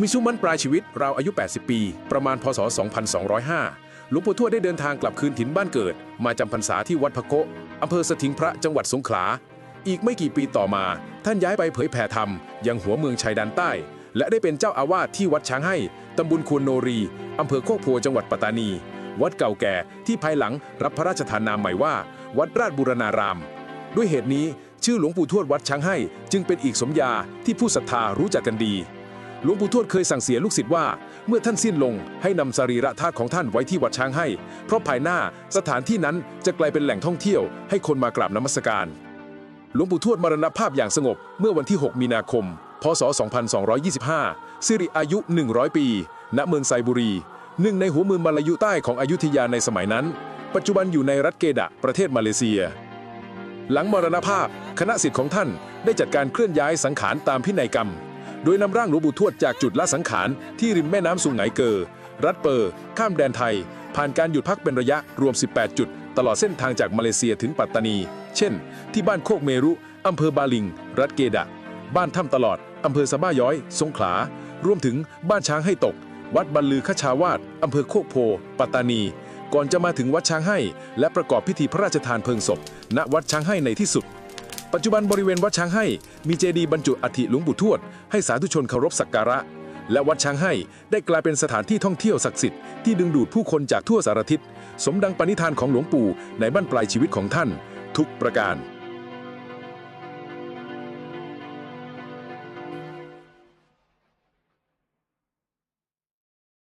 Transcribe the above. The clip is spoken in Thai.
มีช่วงมั่นปลายชีวิตราวอายุ 80 ปี ประมาณพศ 2205 หลวงปู่ทวดได้เดินทางกลับคืนถิ่นบ้านเกิด มาจำพรรษาที่วัดพะโกอำเภอสถิงพระจังหวัดสงขลา อีกไม่กี่ปีต่อมา ท่านย้ายไปเผยแผ่ธรรม ยังหัวเมืองชายแดนใต้ และได้เป็นเจ้าอาวาสที่วัดช้างให้ตำบลควนโนรีอำเภอโคกโพจังหวัดปัตตานี วัดเก่าแก่ที่ภายหลังรับพระราชทานนามใหม่ว่า วัดราชบูรณาราม ด้วยเหตุนี้ชื่อหลวงปู่ทวดวัดช้างให้ จึงเป็นอีกสมญาที่ผู้ศรัทธารู้จักกันดี หลวงปู่ทวดเคยสั่งเสียลูกศิษย์ว่า เมื่อท่านสิ้นลงให้นำสรีระธาตุของท่านไว้ที่วัดช้างให้ เพราะภายหน้าสถานที่นั้นจะกลายเป็นแหล่งท่องเที่ยวให้คนมากราบนมัสการ หลวงปู่ทวดมรณภาพอย่างสงบเมื่อวันที่ 6 มีนาคม พศ 2225 สิริอายุ 100 ปี ณ เมืองไซบุรี หนึ่งในหัวเมืองมาลายุใต้ของอยุธยาในสมัยนั้น ปัจจุบันอยู่ในรัฐเกดะ ประเทศมาเลเซีย หลังมรณภาพ คณะสิทธิ์ของท่านได้จัดการเคลื่อนย้ายสังขารตามพินัยกรรม โดยนำร่างหลวงปู่ทวดจากจุดละสังขารที่ริมแม่น้ำสุงไหงเกอ รัฐเปอร์ ข้ามแดนไทย ผ่านการหยุดพักเป็นระยะรวม 18 จุด ตลอดเส้นทางจากมาเลเซียถึงปัตตานี เช่น ที่บ้านโคกเมรุอำเภอบาลิง รัฐเกดะ บ้านถ้ำตลอดอำเภอสะบ้าย้อย สงขลา รวมถึงบ้านช้างให้ตก วัดบันลือขชาวาสอำเภอโคกโพ ปัตตานี ก่อนจะมาถึงวัดช้างให้ และประกอบพิธีพระราชทานเพลิงศพ ณวัดช้างให้ในที่สุด ปัจจุบันบริเวณวัดช้างให้ มีเจดีย์บรรจุอัฐิหลวงปู่ทวด ให้สาธุชนเคารพสักการะ และวัดช้างให้ได้กลายเป็นสถานที่ท่องเที่ยวศักดิ์สิทธิ์ที่ดึงดูดผู้คนจากทั่วสารทิศสมดังปณิธานของหลวงปู่ในบั้นปลายชีวิตของท่าน ทุกประการ